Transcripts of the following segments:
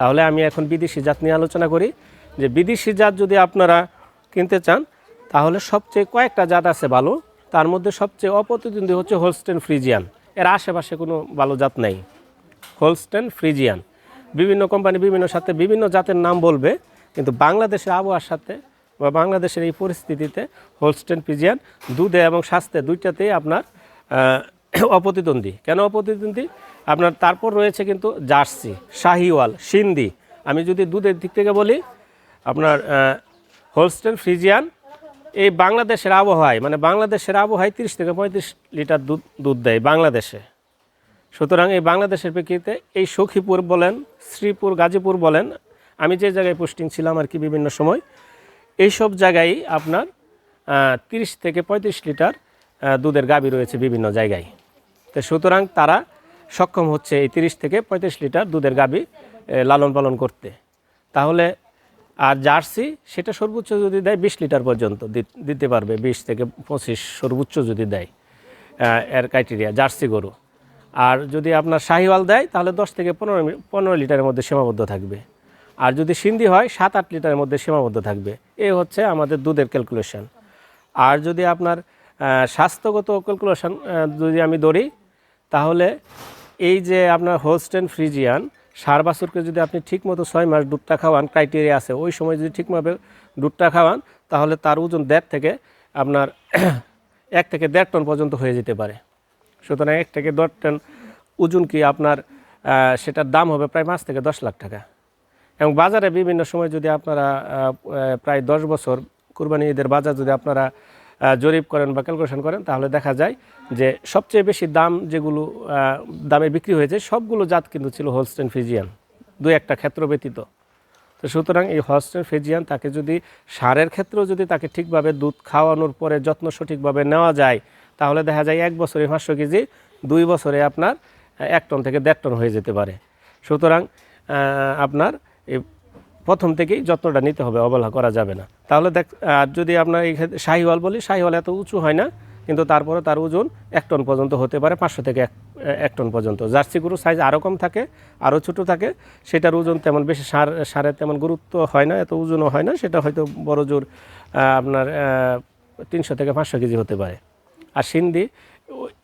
তাহলে আমি এখন বিদেশি জাত নিয়ে আলোচনা করি। যে বিদেশি জাত যদি আপনারা কিনতে চান, তাহলে সবচেয়ে কয়েকটা জাত আছে ভালো তার মধ্যে সবচেয়ে অপ্রতিদ্বন্দ্বী হচ্ছে হোলস্টেন ফ্রিজিয়ান এর আশেপাশে কোনো ভালো জাত নেই। হোলস্টেন ফ্রিজিয়ান বিভিন্ন কোম্পানি বিভিন্ন সাথে বিভিন্ন জাতের নাম বলবে, কিন্তু বাংলাদেশের আবহাওয়ার সাথে বা বাংলাদেশের এই পরিস্থিতিতে হোলস্টেন ফ্রিজিয়ান দুধে এবং স্বাস্থ্যে দুইটাতেই আপনার অপ্রতিদ্বন্দ্বী। কেন অপ্রতিদ্বন্দ্বী? আপনার তারপর রয়েছে কিন্তু জার্সি, শাহিওয়াল, সিন্ধি। আমি যদি দুধের দিক থেকে বলি, আপনার হোলস্টেন ফ্রিজিয়ান, এই বাংলাদেশের আবহাওয়ায় মানে বাংলাদেশের আবহাওয়ায় তিরিশ থেকে পঁয়ত্রিশ লিটার দুধ দুধ দেয় বাংলাদেশে। সুতরাং এই বাংলাদেশের প্রেক্ষিতে এই সখীপুর বলেন, শ্রীপুর, গাজীপুর বলেন, আমি যে জায়গায় পোস্টিং ছিলাম আর কি বিভিন্ন সময়, এইসব জায়গায় আপনার তিরিশ থেকে পঁয়ত্রিশ লিটার দুধের গাবি রয়েছে বিভিন্ন জায়গায়। তো সুতরাং তারা সক্ষম হচ্ছে এই তিরিশ থেকে পঁয়ত্রিশ লিটার দুধের গাবি লালন পালন করতে। তাহলে, আর জার্সি, সেটা সর্বোচ্চ যদি দেয় বিশ লিটার পর্যন্ত দিতে পারবে, বিশ থেকে পঁচিশ সর্বোচ্চ যদি দেয় এর ক্রাইটেরিয়া জার্সি গরু। আর যদি আপনার শাহিওয়াল দেয়, তাহলে দশ থেকে পনেরো পনেরো লিটারের মধ্যে সীমাবদ্ধ থাকবে। আর যদি সিন্ধি হয়, সাত আট লিটারের মধ্যে সীমাবদ্ধ থাকবে। এ হচ্ছে আমাদের দুধের ক্যালকুলেশন আর যদি আপনার স্বাস্থ্যগত ক্যালকুলেশন যদি আমি ধরি তাহলে এই যে আপনার হোস্টেন ফ্রিজিয়ান সার বাছুরকে যদি আপনি ঠিকমতো ছয় মাস দুধটা খাওয়ান ক্রাইটেরিয়া আছে, ওই সময় যদি ঠিকভাবে দুধটা খাওয়ান, তাহলে তার ওজন দেড় থেকে আপনার এক থেকে দেড় টন পর্যন্ত হয়ে যেতে পারে। সুতরাং এক থেকে দশ টন ওজন কি আপনার সেটার দাম হবে প্রায় পাঁচ থেকে দশ লাখ টাকা। এবং বাজারে বিভিন্ন সময় যদি আপনারা প্রায় দশ বছর কুরবানি ঈদের বাজার যদি আপনারা জরিপ করেন বা ক্যালকুলেশন করেন, তাহলে দেখা যায় যে সবচেয়ে বেশি দাম যেগুলো দামে বিক্রি হয়েছে, সবগুলো জাত কিন্তু ছিল হোলস্টেন ফিজিয়ান দুই একটা ক্ষেত্র ব্যতীত। তো সুতরাং এই হস্টেন ফিজিয়ান তাকে যদি সারের ক্ষেত্রেও যদি তাকে ঠিকভাবে দুধ খাওয়ানোর পরে যত্ন সঠিকভাবে নেওয়া যায়, তাহলে দেখা যায় এক বছরে পাঁচশো কেজি, দুই বছরে আপনার এক টন থেকে দেড় টন হয়ে যেতে পারে। সুতরাং আপনার প্রথম থেকেই যত্নটা নিতে হবে, অবহেলা করা যাবে না। তাহলে দেখ, আর যদি আপনার এই ক্ষেত্রে শাহিওয়াল বলি, শাহিওয়াল এত উঁচু হয় না, কিন্তু তারপরে তার ওজন এক টন পর্যন্ত হতে পারে, পাঁচশো থেকে এক এক টন পর্যন্ত। জার্সি গরুর সাইজ আরও কম থাকে, আরও ছোটো থাকে, সেটার ওজন তেমন বেশি সার, সারের তেমন গুরুত্ব হয় না, এত ওজনও হয় না, সেটা হয়তো বড় জোর আপনার তিনশো থেকে পাঁচশো কেজি হতে পারে। আর সিন্ধি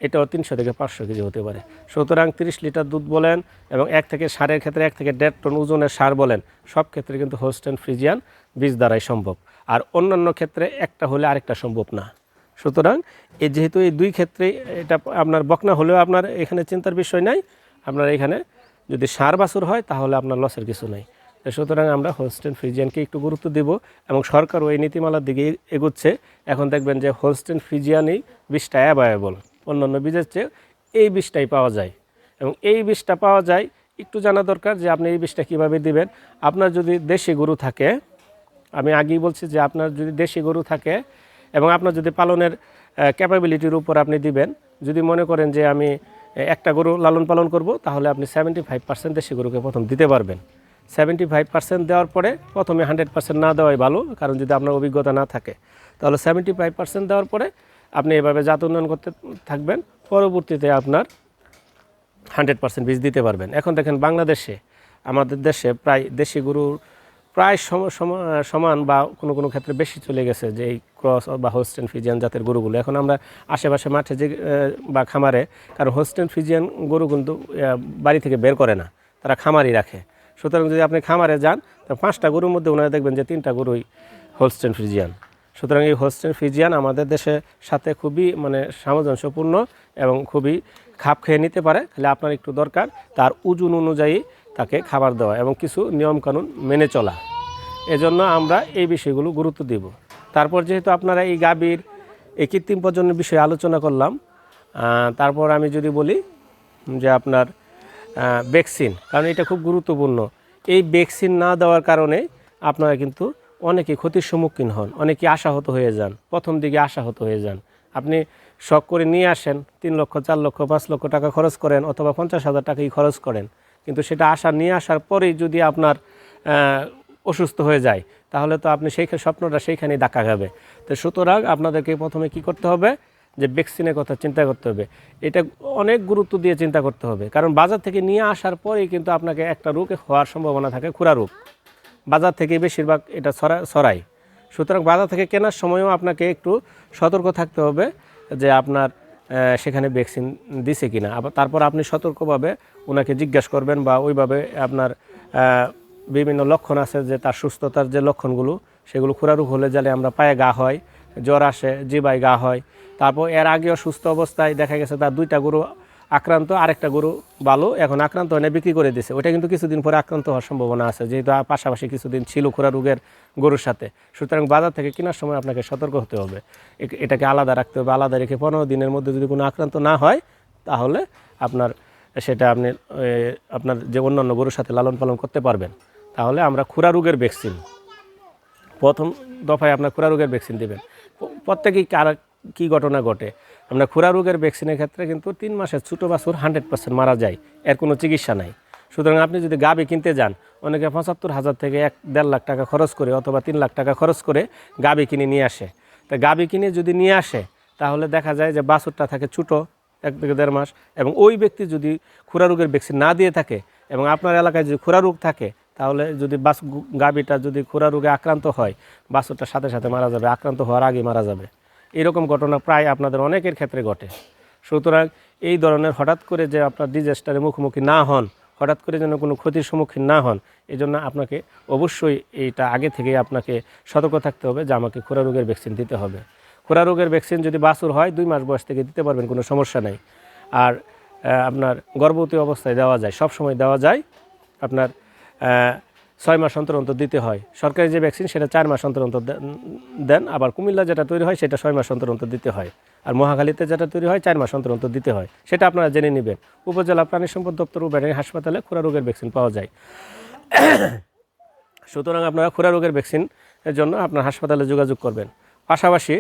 এটাও তিনশো থেকে পাঁচশো কেজি হতে পারে। সুতরাং তিরিশ লিটার দুধ বলেন এবং এক থেকে সারের ক্ষেত্রে এক থেকে দেড় টন ওজনের সার বলেন, সব ক্ষেত্রে কিন্তু হোস্টেন ফ্রিজিয়ান বীজ দ্বারাই সম্ভব। আর অন্যান্য ক্ষেত্রে একটা হলে আরেকটা সম্ভব না। সুতরাং এই যেহেতু এই দুই ক্ষেত্রে এটা আপনার বকনা হলেও আপনার এখানে চিন্তার বিষয় নাই, আপনার এখানে যদি সার বাছুর হয় তাহলে আপনার লসের কিছু নাই। সুতরাং আমরা হোলস্টেন ফ্রিজিয়ানকে একটু গুরুত্ব দেব এবং সরকারও এই নীতিমালার দিকে এগোচ্ছে। এখন দেখবেন যে হোলস্টেন ফ্রিজিয়ানই বীজটা অ্যাভেলেবল অন্যান্য বীজের চেয়ে এই বীজটাই পাওয়া যায়। এবং এই বীজটা পাওয়া যায়, একটু জানা দরকার যে আপনি এই বীজটা কীভাবে দিবেন। আপনার যদি দেশি গরু থাকে, আমি আগেই বলছি যে আপনার যদি দেশি গরু থাকে এবং আপনার যদি পালনের ক্যাপাবিলিটির উপর আপনি দিবেন, যদি মনে করেন যে আমি একটা গরু লালন পালন করব, তাহলে আপনি সেভেন্টি ফাইভ পার্সেন্ট দেশি গরুকে প্রথম দিতে পারবেন। সেভেন্টি ফাইভ পার্সেন্ট দেওয়ার পরে প্রথমে হান্ড্রেড পার্সেন্ট না দেওয়াই ভালো, কারণ যদি আপনার অভিজ্ঞতা না থাকে, তাহলে সেভেন্টি ফাইভ পার্সেন্ট দেওয়ার পরে আপনি এভাবে জাত উন্নয়ন করতে থাকবেন, পরবর্তীতে আপনার হান্ড্রেড পার্সেন্ট বীজ দিতে পারবেন। এখন দেখেন বাংলাদেশে, আমাদের দেশে প্রায় দেশি গরুর প্রায় সম- সম- সমান বা কোনো কোনো ক্ষেত্রে বেশি চলে গেছে যে এই ক্রস বা হোস্টেন ফিজিয়ান জাতের গরুগুলো। এখন আমরা আশেপাশে মাঠে যে বা খামারে কারণ হোস্টেন ফিজিয়ান গরু কিন্তু বাড়ি থেকে বের করে না, তারা খামারই রাখে। সুতরাং যদি আপনি খামারে যান তো পাঁচটা গরুর মধ্যে ওনারা দেখবেন যে তিনটা গরুই হোলস্টেন ফ্রিজিয়ান সুতরাং এই হোস্টেন ফিজিয়ান আমাদের দেশের সাথে খুবই মানে সামঞ্জস্যপূর্ণ এবং খুবই খাপ খেয়ে নিতে পারে। খালি আপনার একটু দরকার, তার ওজন অনুযায়ী তাকে খাবার দেওয়া এবং কিছু নিয়মকানুন মেনে চলা। এজন্য আমরা এই বিষয়গুলো গুরুত্ব দিব। তারপর যেহেতু আপনারা এই গাভীর, এই কৃত্রিম প্রজননের বিষয়ে আলোচনা করলাম তারপর আমি যদি বলি যে আপনার ভ্যাকসিন, কারণ এটা খুব গুরুত্বপূর্ণ। এই ভ্যাকসিন না দেওয়ার কারণে আপনারা কিন্তু অনেকে ক্ষতির সম্মুখীন হন, অনেকে আশাহত হয়ে যান, প্রথম দিকে আশাহত হয়ে যান। আপনি শখ করে নিয়ে আসেন, তিন লক্ষ, চার লক্ষ, পাঁচ লক্ষ টাকা খরচ করেন অথবা পঞ্চাশ হাজার টাকাই খরচ করেন, কিন্তু সেটা আশা নিয়ে আসার পরেই যদি আপনার অসুস্থ হয়ে যায়, তাহলে তো আপনি সেই স্বপ্নটা সেইখানেই ধাক্কা যাবে তো সুতরাং আপনাদেরকে প্রথমে কি করতে হবে? যে ভ্যাকসিনের কথা চিন্তা করতে হবে। এটা অনেক গুরুত্ব দিয়ে চিন্তা করতে হবে। কারণ বাজার থেকে নিয়ে আসার পরেই কিন্তু আপনাকে একটা রোগ হওয়ার সম্ভাবনা থাকে, খুরা রোগ। বাজার থেকে বেশিরভাগ এটা ছড়া ছড়ায় সুতরাং বাজার থেকে কেনার সময়ও আপনাকে একটু সতর্ক থাকতে হবে যে আপনার সেখানে ভ্যাকসিন দিছে কিনা। আবার তারপর আপনি সতর্কভাবে ওনাকে জিজ্ঞাসা করবেন বা ওইভাবে আপনার বিভিন্ন লক্ষণ আছে যে তার সুস্থতার যে লক্ষণগুলো, সেগুলো খুরারোগ হলে যালে আমরা পায়ে গা হয়, জ্বর আসে, জিবায় গা হয়। তারপর এর আগেও সুস্থ অবস্থায় দেখা গেছে তার দুইটা গরু আক্রান্ত আরেকটা গরু ভালো, এখন আক্রান্ত হয় না বিক্রি করে দিছে। ওটা কিন্তু কিছুদিন পরে আক্রান্ত হওয়ার সম্ভাবনা আছে, যেহেতু পাশাপাশি কিছুদিন ছিল খোরা রোগের গরুর সাথে। সুতরাং বাজার থেকে কেনার সময় আপনাকে সতর্ক হতে হবে। এটাকে আলাদা রাখতে হবে, আলাদা রেখে পনেরো দিনের মধ্যে যদি কোনো আক্রান্ত না হয়, তাহলে আপনার সেটা আপনি আপনার যে অন্যান্য গরুর সাথে লালন পালন করতে পারবেন। তাহলে আমরা খুরা রোগের ভ্যাকসিন, প্রথম দফায় আপনার খুরা রোগের ভ্যাকসিন দেবেন। প্রত্যেকেই কার কী ঘটনা ঘটে? আমরা খুরা রোগের ভ্যাকসিনের ক্ষেত্রে কিন্তু তিন মাসের ছোটো বাছুর হান্ড্রেড পার্সেন্ট মারা যায়, এর কোনো চিকিৎসা নাই। সুতরাং আপনি যদি গাবি কিনতে যান, অনেকে পঁচাত্তর হাজার থেকে এক দেড় লাখ টাকা খরচ করে অথবা তিন লাখ টাকা খরচ করে গাবি কিনে নিয়ে আসে। তা গাবি কিনে যদি নিয়ে আসে, তাহলে দেখা যায় যে বাছুরটা থাকে ছোটো, এক থেকে দেড় মাস, এবং ওই ব্যক্তি যদি খুরা রোগের ভ্যাকসিন না দিয়ে থাকে এবং আপনার এলাকায় যদি খুরা রোগ থাকে, তাহলে যদি বাস গাবিটা যদি খুরা রোগে আক্রান্ত হয় বাছুরটার সাথে সাথে মারা যাবে, আক্রান্ত হওয়ার আগে মারা যাবে। এরকম ঘটনা প্রায় আপনাদের অনেকের ক্ষেত্রে ঘটে। সুতরাং এই ধরনের হঠাৎ করে যে আপনার ডিজাস্টারের মুখোমুখি না হন, হঠাৎ করে যেন কোনো ক্ষতির সম্মুখীন না হন এই জন্য আপনাকে অবশ্যই এইটা আগে থেকেই আপনাকে সতর্ক থাকতে হবে যে আমাকে খুরা রোগের ভ্যাকসিন দিতে হবে। খুরা রোগের ভ্যাকসিন যদি বাছুর হয়, দুই মাস বয়স থেকে দিতে পারবেন, কোনো সমস্যা নেই। আর আপনার গর্ভবতী অবস্থায় দেওয়া যায় সব সময় দেওয়া যায়। আপনার ছয় মাস অন্তর অন্তর দিতে হয়। সরকারি যে ভ্যাকসিন সেটা চার মাস অন্তর অন্তর দেন, আবার কুমিল্লা যেটা তৈরি হয় সেটা ছয় মাস অন্তর অন্তর দিতে হয়। আর মহাখালীতে যেটা তৈরি হয় চার মাস অন্তর অন্তর দিতে হয়। সেটা আপনারা জেনে নেবেন। উপজেলা প্রাণী সম্পদ দপ্তর ও ব্যাটারি হাসপাতালে খুরা রোগের ভ্যাকসিন পাওয়া যায়। সুতরাং আপনারা খুরা রোগের ভ্যাকসিনের জন্য আপনার হাসপাতালে যোগাযোগ করবেন। পাশাপাশি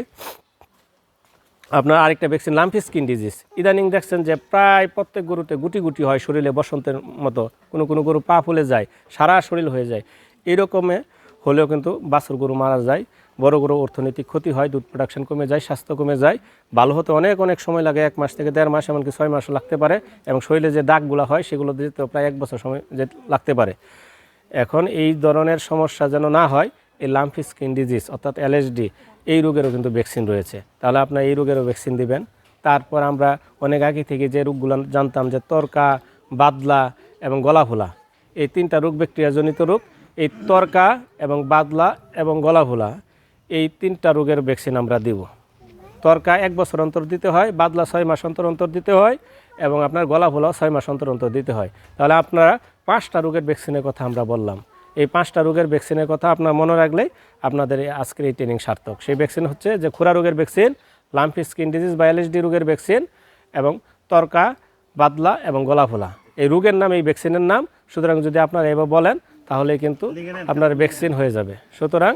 আপনার আরেকটা ভ্যাকসিন লাম্পি স্কিন ডিজিজ ইদানিং দেখছেন যে প্রায় প্রত্যেক গরুতে গুটি গুটি হয় শরীরে, বসন্তের মতো। কোনো কোনো গরু পা ফুলে যায়, সারা শরীর হয়ে যায়। এরকমে হলেও কিন্তু বাছুর গরু মারা যায়। বড় গরু অর্থনৈতিক ক্ষতি হয়, দুধ প্রোডাকশন কমে যায়, স্বাস্থ্য কমে যায়। ভালো হতে অনেক অনেক সময় লাগে, এক মাস থেকে দেড় মাস, এমনকি ছয় মাসও লাগতে পারে। এবং শরীরে যে দাগগুলো হয়, সেগুলো দিতেও প্রায় এক বছর সময় যে লাগতে পারে। এখন এই ধরনের সমস্যা যেন না হয়, এই লাম্পি স্কিন ডিজিজ অর্থাৎ এলএসডি এই রোগেরও কিন্তু ভ্যাকসিন রয়েছে। তাহলে আপনার এই রোগেরও ভ্যাকসিন দিবেন। তারপর আমরা অনেক আগে থেকে যে রোগগুলো জানতাম যে তরকা, বাদলা এবং গলা ফোলা এই তিনটা রোগ ব্যাকটেরিয়াজনিত রোগ, এই তরকা এবং বাদলা এবং গলা ফোলা এই তিনটা রোগের ভ্যাকসিন আমরা দিব। তরকা এক বছর অন্তর দিতে হয়, বাদলা ছয় মাস অন্তর অন্তর দিতে হয় এবং আপনার গলা ফোলাও ছয় মাস অন্তর অন্তর দিতে হয়। তাহলে আপনারা পাঁচটা রোগের ভ্যাকসিনের কথা আমরা বললাম। এই পাঁচটা রোগের ভ্যাকসিনের কথা আপনার মনে রাখলেই আপনাদের এই আজকের এই ট্রেনিং সার্থক। সেই ভ্যাকসিন হচ্ছে যে খুরা রোগের ভ্যাকসিন লাম্পি স্কিন ডিজিজ বা এলএসডি রোগের ভ্যাকসিন এবং তরকা বাদলা এবং গোলাফোলা। এই রোগের নাম এই ভ্যাকসিনের নাম সুতরাং যদি আপনারা এবার বলেন তাহলে কিন্তু আপনার ভ্যাকসিন হয়ে যাবে। সুতরাং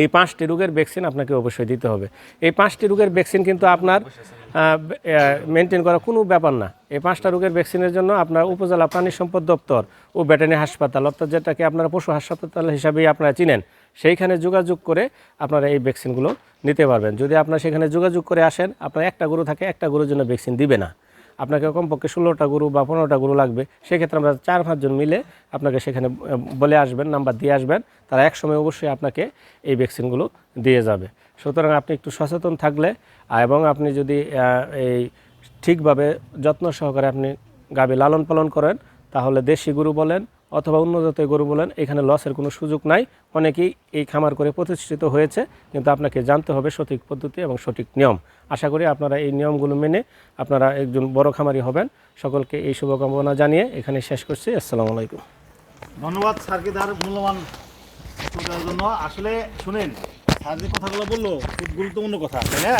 এই পাঁচটি রোগের ভ্যাকসিন আপনাকে অবশ্যই দিতে হবে। এই পাঁচটি রোগের ভ্যাকসিন কিন্তু আপনার মেনটেন করা কোনো ব্যাপার না। এই পাঁচটা রোগের ভ্যাকসিনের জন্য আপনার উপজেলা প্রাণী সম্পদ দপ্তর ও ভেটেরিনারি হাসপাতাল, অর্থাৎ যেটাকে আপনারা পশু হাসপাতাল হিসাবেই আপনারা চিনেন, সেইখানে যোগাযোগ করে আপনারা এই ভ্যাকসিনগুলো নিতে পারবেন। যদি আপনারা সেখানে যোগাযোগ করে আসেন, আপনার একটা গরু থাকে, একটা গরুর জন্য ভ্যাকসিন দিবে না। আপনাকে কমপক্ষে ষোলোটা গরু বা পনেরোটা গরু লাগবে। সেক্ষেত্রে আমরা চার পাঁচজন মিলে আপনাকে সেখানে বলে আসবেন, নাম্বার দিয়ে আসবেন। তারা একসময় অবশ্যই আপনাকে এই ভ্যাকসিনগুলো দিয়ে যাবে। সুতরাং আপনি একটু সচেতন থাকলে এবং আপনি যদি এই ঠিকভাবে যত্ন সহকারে আপনি গাভী লালন পালন করেন, তাহলে দেশি গরু বলেন অথবা অন্য জাতের গরু বলেন, এখানে লসের কোনো সুযোগ নাই। অনেকেই এই খামার করে প্রতিষ্ঠিত হয়েছে, কিন্তু আপনাকে জানতে হবে সঠিক পদ্ধতি এবং সঠিক নিয়ম। আশা করি আপনারা এই নিয়মগুলো মেনে আপনারা একজন বড় খামারি হবেন। সকলকে এই শুভকামনা জানিয়ে এখানে শেষ করছি। আসসালামু আলাইকুম। ধন্যবাদ স্যারকে তার মূল্যবান জন্য। আসলে শুনেন, স্যার যে কথাগুলো বলল, খুব গুরুত্বপূর্ণ কথা না?